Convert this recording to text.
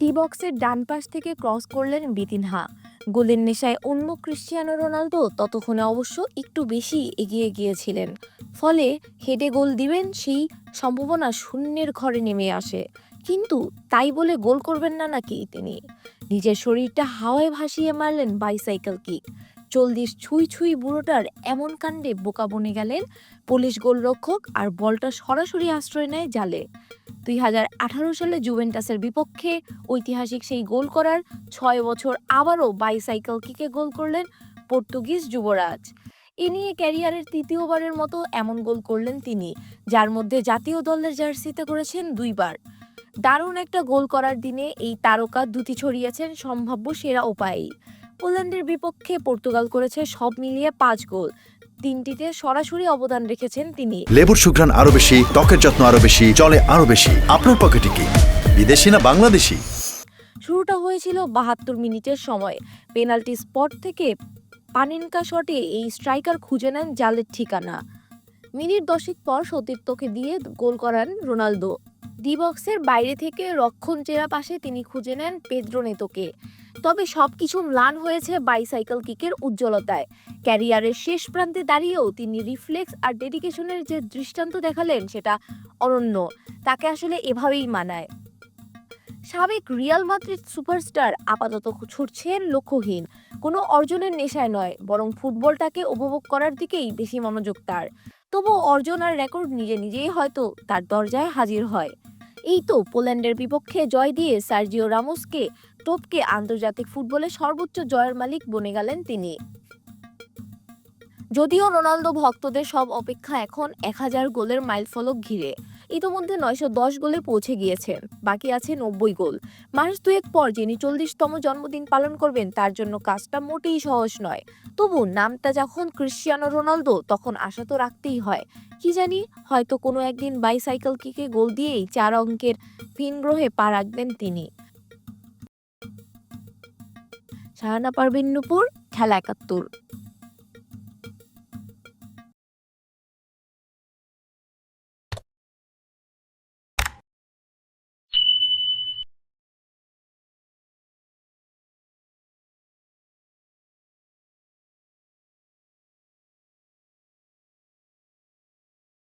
টি বক্সের ডান পাশ থেকে ক্রস করলেন বিতিনহা গোলের নেশায় অন্য ক্রিশ্চিয়ানো রোনালদো ততক্ষণে অবশ্য একটু বেশি এগিয়ে গিয়েছিলেন। ফলে হেডে গোল দিবেন সেই সম্ভাবনা শূন্যের ঘরে নেমে আসে। কিন্তু তাই বলে গোল করবেন না নাকি তিনি? নিজের শরীরটা হাওয়ায় ভাসিয়ে মারলেন বাইসাইকেল কিক। চল্লিশ ছুঁই ছুঁই বুড়োটার এমন কাণ্ডে বোকা বনে গেলেন। পুলিশ গোলরক্ষক আর বলটা সরাসরি আশ্রয় নেয় জালে। দুই হাজার আঠারো সালে জুভেন্টাসের বিপক্ষে ঐতিহাসিক সেই গোল করার ছয় বছর আবারও বাইসাইকেল কিকে গোল করলেন পর্তুগিজ যুবরাজ। এ নিয়ে ক্যারিয়ারের তৃতীয়বারের মতো এমন গোল করলেন তিনি, যার মধ্যে জাতীয় দলের জার্সিতে করেছেন দুইবার। দারুণ একটা গোল করার দিনে এই তারকা দুটি ছড়িয়েছেন সম্ভাব্য সেরা উপায়েই। পোল্যান্ডের বিপক্ষে পর্তুগাল করেছে সব মিলিয়ে পাঁচ গোল তিনটিতে সরাসরি অবদান রেখেছেন তিনি। লেবুর সুঘ্রাণ আরও বেশি ত্বকের যত্ন আরও বেশি চলে আরও বেশি। আপনার পকেটে কি? বিদেশি না বাংলাদেশি? শুরুটা হয়েছিল বাহাত্তর মিনিটের সময়। পেনাল্টি স্পট থেকে পানিনকা শটে এই স্ট্রাইকার খুঁজে নেন জালের ঠিকানা। মিনিট দশেক পর সতীর্থকে দিয়ে গোল করান রোনালদো। ডি বক্সের বাইরে থেকে রক্ষণ চেরা পাশে তিনি খুঁজে নেন পেদ্রো নেতোকে। তবে সবকিছু ম্লান হয়েছে বাইসাইকেল কিকের উজ্জ্বলতায়। ক্যারিয়ারের শেষ প্রান্তে দাঁড়িয়েও তিনি রিফ্লেক্স আর ডেডিকেশনের যে দৃষ্টান্ত দেখালেন সেটা অনন্য, তাকে আসলে এভাবেই মানায়। সাবেক রিয়াল মাদ্রিদ সুপারস্টার আপাতত ছুটছেন লক্ষ্যহীন, কোনো অর্জনের নেশায় নয়, বরং ফুটবলটাকে উপভোগ করার দিকেই বেশি মনোযোগ তার। তবু অর্জন আর রেকর্ড নিজে নিজেই হয়তো তার দরজায় হাজির হয়। এই তো পোল্যান্ডের বিপক্ষে জয় দিয়ে সার্জিও রামোসকে টপকে আন্তর্জাতিক ফুটবলে সর্বোচ্চ জয়ের মালিক বনে গেলেন তিনি। যদিও রোনালদো ভক্তদের সব অপেক্ষা এখন এক হাজার গোলের মাইলফলক ঘিরে। ইতোমধ্যে নয়শো দশ গোলে পৌঁছে গিয়েছেন বাকি আছে নব্বই গোল। মাস দুয়েক পর যিনি চল্লিশতম জন্মদিন পালন করবেন, তার জন্য কাজটা মোটেই সহজ নয়। তবু নামটা যখন ক্রিশ্চিয়ানো রোনালদো, তখন আশা তো রাখতেই হয়। কি জানি, হয়তো কোনো একদিন বাইসাইকেল কিকে গোল দিয়েই চার অঙ্কের ভিন গ্রহে পা রাখবেন তিনি। শাহানা পারভিন নুপুর, খেলা একাত্তর।